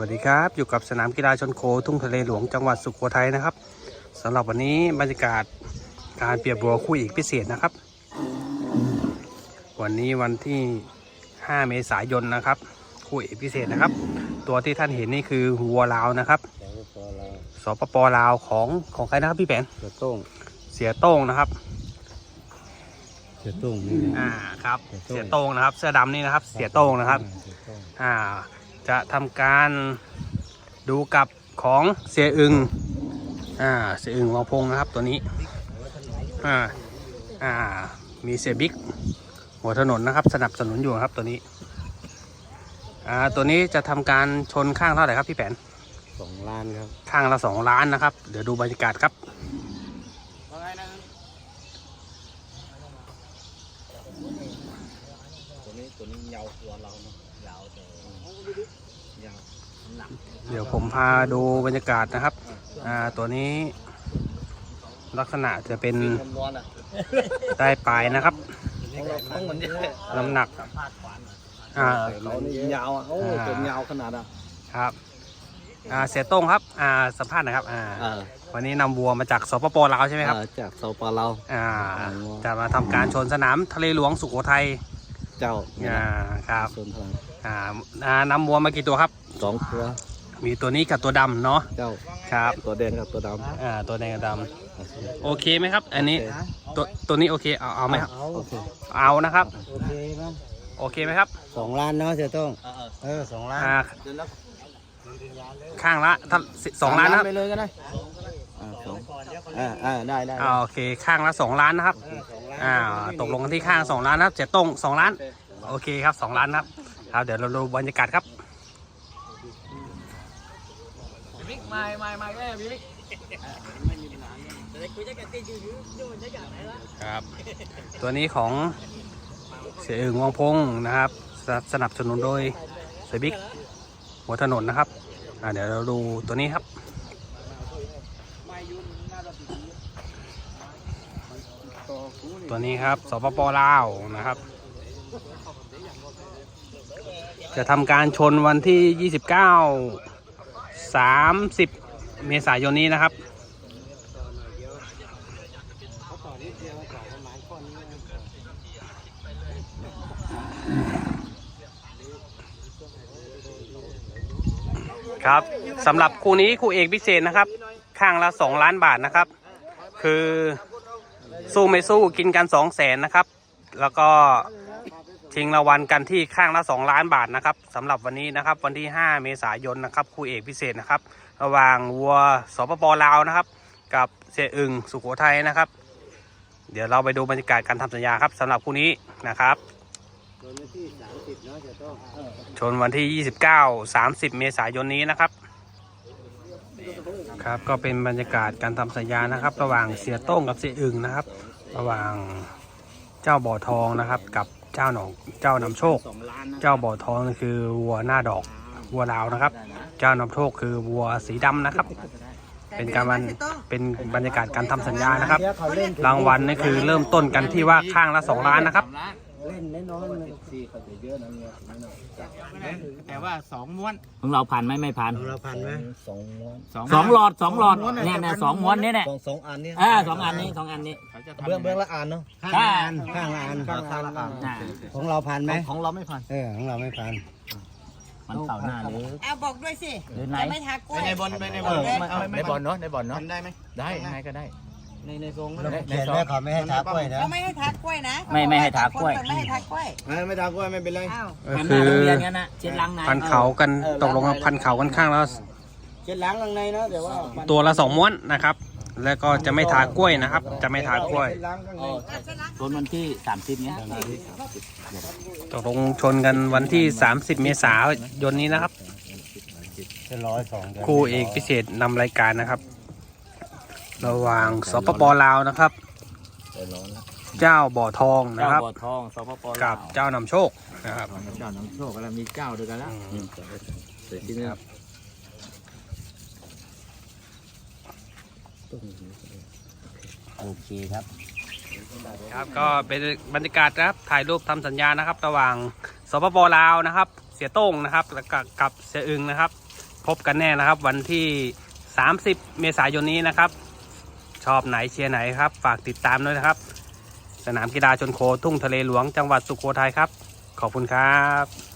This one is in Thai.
วัสดีครับ อยู่กับสนามกีฬาชนโคทุ่งทะเลหลวงจังหวัดสุโขทัยนะครับสำหรับวันนี้บรรยากาศการเปรียบบัวคู่อีกพิเศษนะครับ วันนี้วันที่ 5 เมษายนนะครับ คู่เอกพิเศษนะครับ ตัวที่ท่านเห็นนี่คือวัวลาวนะครับสองปอลาวสปปลาวของของใครนะครับพี่แปนเสือโต้งเสียโต้งนะครับ เสือโต้งนี่นะอ่าครับ เสีเสียยโต้โต้งงนะครับ เสื้อดำนี่นะครับ เสียโต้งนะครับเสือโต้งอ่า จะทำการดูกับของเสียอึงอ่าเสียอึงวังพงนะครับตัวนี้อ่าอ่ามีเสียบิ๊กหัวถนนนะครับ สนับสนุนอยู่ครับตัวนี้อ่าตัวนี้จะทำการชนข้างเท่าไหร่ครับพี่แผนสองล้านครับข้างละสองล้านนะครับ เดี๋ยวดูบรรยากาศครับตัวนี้ตัวนี้ยาวกว่าเราเนาะ ยาวแต่ยาวหนักเดี๋ยวผมพาดูบรรยากาศนะครับ อ่า ตัวนี้ ลักษณะจะเป็นคำนวณอะใต้ปลายนะครับของเราต้องมันเยอะน้ำหนัก อ่าเขานี่ยาวอะโอ้อ่าตัวยาวขนาดอะ ครับ อ่า เสียโต้งครับ อ่า สัมภาษณ์หนะครับอ่าอ่า วันนี้นำวัวมาจากสปปลาวใช่ไหมครับอ่าจากเซาปาเราอ่าอ๋อจะมาทำการชนสนามทะเลหลวงสุโขทัย เจ้าเนี่ยอ่าครับส่วนพลังอ่าอ่านำวัวมากี่ตัวครับ สองตัว มีตัวนี้กับตัวดำเนาะเจ้าครับตัวแดงกับตัวดำอ่าตัวแดงกับดำโอเคไหมครับ อันนี้ตัวตัวนี้โอเคเอาเอาไหมครับโอเคเอานะครับโอเคมั้ยโอเคไหมครับสองล้านเนาะเสียโต้งเออสองล้านอ่าเดี๋ยวนะข้างละถ้าสองล้านนะครับไปเลยก็ได้อ่าสองอ่าอ่าได้ได้อ่าโอเคข้างละสองล้านนะครับ อ่าตกลงกันที่ข้างสองล้านนะครับเจ็ดตรงสองล้าน โอเคครับสองล้านนะครับครับเดี๋ยวเราดูบรรยากาศครับครับ ตัวนี้ของเสียอึ่งวังพงนะครับสสนับสนุนโดยเสียบิ๊กหัวถนนนะครับอ่าเดี๋ยวเราดูตัวนี้ครับ ตัวนี้ครับสปปลาวนะครับ จะทำการชนวันที่ 29 30 เมษายนนี้นะครับครับสำหรับคู่นี้คู่เอกพิเศษนะครับ ข้างละ 2 ล้านบาทนะครับ คือ สู้ไม่สู้กินกันสองแสนนะครับ แล้วก็ชิงรางวัลกันที่ข้างละ2ล้านบาทนะครับสำหรับวันนี้นะครับ วันที่ 5 เมษายนนะครับคู่เอกพิเศษนะครับ ระหว่างวัวสปปลาวนะครับ กับเสียอึงสุโขทัยนะครับ เดี๋ยวเราไปดูบรรยากาศการทำสัญญาครับสำหรับคู่นี้นะครับตัวนี้ที่สามสิบเนาะเสียโต้ออชนวันที่ 29 30 เมษายนนี้นะครับ ครับก็เป็นบรรยากาศการทำสัญญานะครับ ระหว่างเสียโต้งกับเสียอึงนะครับ ระหว่างเจ้าบ่อทองนะครับ กับเจ้าหนองเจ้านำโชค เจ้าบ่อทองคือวัวหน้าดอกวัวลาวนะครับ เจ้านำโชคคือวัวสีดำนะครับ เป็นการวันเป็นบรรยากาศการทำสัญญานะครับ รางวัลนี่คือเริ่มต้นกันที่ว่าข้างละ2ล้านนะครับ เล่นน้อยๆมันสี่เขาจะเยอะนะเนี่ยแต่ว่าสองม้วนของเราผ่านไหมไม่ผ่านเราพันไหมสองม้วนสองหลอดสองหลอดเนี่ยเนี่ยสองม้วนเนี่ยเนี่ยสองอันนี่ยอ่าสองอันนี้สองอันนี้เบื้องเบื้องละอันเนาะข้างข้างละอันข้างละอันของเราพันไหมของเราไม่ผ่านเออของเราไม่พันมันเสาหน้าหรือเอาบอกด้วยสิไหนจะไม่ทักกล้วยในบอลในบอลในบอลเนาะในบอลเนาะได้ไหมได้ยังไงก็ได้ ในในทรงในเขียนซองไว้เขาไม่ให้ทักกล้วยนะเขาไม่ให้ทักกล้วยนะไม่ไม่ให้ทักกล้วยคนไม่ให้ทักกล้วยไม่ทักกล้วยไม่เป็นไรอ้าวก็ทำหคืน้าอโรงเรียนกันนะเช็ดล้างในพันเขากันตกลงกันพันเขากันข้างละเช็ดล้างข้างในนะเดี๋ยวว่าตัวละสองม้วนนะครับ แล้วก็จะไม่ทากล้วยนะครับ จะไม่ทากล้วย เช็ดล้างข้างในชนวันที่สามสิบเนี้ยตกลงชนกันวันที่ 30 เมษายนนี้นะครับเช็ดร้อยสองคู่เอกพิเศษนำรายการนะครับ ระหว่างสปปลาวนะครับเจ้าบ่อทองนะเจ้าครับ บ่อทองสปปลาวกับเจ้านำโชคนะครับ เจ้าน้ำโชคแล้วมีเจ้าด้วยกันแล้วเสร็จที่นี่ครับ โอเคครับ ครับก็เป็นบรรยากาศนะครับถ่ายรูปทำสัญญานะครับ ระหว่างสปปลาวนะครับ เสียโต้งนะครับแล้วก็กับเสียอึงนะครับ พบกันแน่นะครับ วันที่ 30 เมษายนนี้นะครับ ชอบไหนเชียร์ไหนครับ ฝากติดตามด้วยนะครับ สนามกีฬาชนโคทุ่งทะเลหลวงจังหวัดสุโขทัยครับ ขอบคุณครับ